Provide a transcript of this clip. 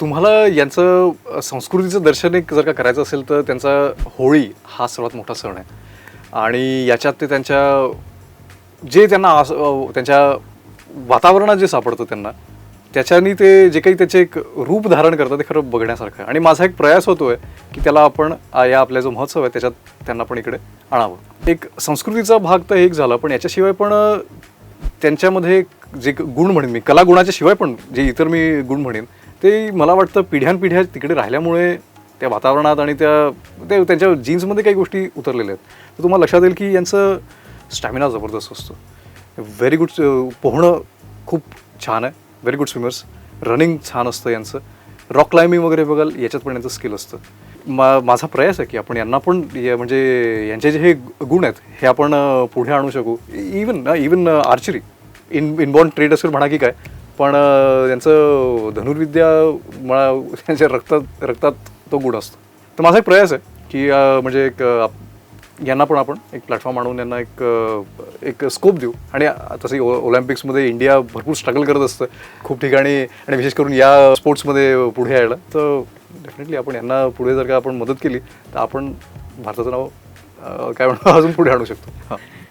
तुम्हाला यांचं संस्कृतीचं दर्शन एक जर का करायचं असेल तर त्यांचा होळी हा सर्वात मोठा सण आहे. आणि याच्यात ते त्यांच्या जे त्यांना आस- त्यांच्या वातावरणात जे सापडतं त्यांना त्याच्यानी ते जे काही त्याचे एक रूप धारण करतं ते खरं बघण्यासारखं आहे. आणि माझा एक प्रयास होतो आहे की त्याला आपण या आपल्या जो महोत्सव आहे त्याच्यात त्यांना पण इकडे आणावं. एक संस्कृतीचा भाग तर एक झाला पण याच्याशिवाय पण त्यांच्यामध्ये एक जे गुण म्हणेन मी कलागुणाच्या शिवाय पण जे इतर मी गुण म्हणेन ते मला वाटतं पिढ्यानपिढ्या तिकडे राहिल्यामुळे त्या वातावरणात आणि त्या ते त्यांच्या जीन्समध्ये काही गोष्टी उतरलेल्या आहेत. तर तुम्हाला लक्षात येईल की यांचं स्टॅमिना जबरदस्त असतो. व्हेरी गुड पोहणं खूप छान आहे. व्हेरी गुड स्विमर्स रनिंग छान असतं यांचं. रॉक क्लाइम्बिंग वगैरे बघाल याच्यात पण यांचं स्किल असतं. मा माझा प्रयास आहे की आपण यांना पण या- म्हणजे यांचे जे हे गुण आहेत हे आपण पुढे आणू शकू. इवन ना even archery in inborn trade असेल म्हणा की काय पण यांचं त्यांचं धनुर्विद्या मला त्यांच्या रक्तात रक्तात तो गुण असतो. तर माझा एक प्रयास आहे की म्हणजे एक आप- यांना पण आपण एक प्लॅटफॉर्म आणून यांना एक एक स्कोप देऊ. आणि तसंही ओ ओलिम्पिक्समध्ये इंडिया भरपूर स्ट्रगल करत असतं. खूप ठिकाणी आणि विशेष करून या स्पोर्ट्समध्ये पुढे यायला. तर डेफिनेटली आपण यांना पुढे जर का आपण मदत केली तर आपण भारताचं नाव काय म्हणतो अजून पुढे आणू शकतो. हां.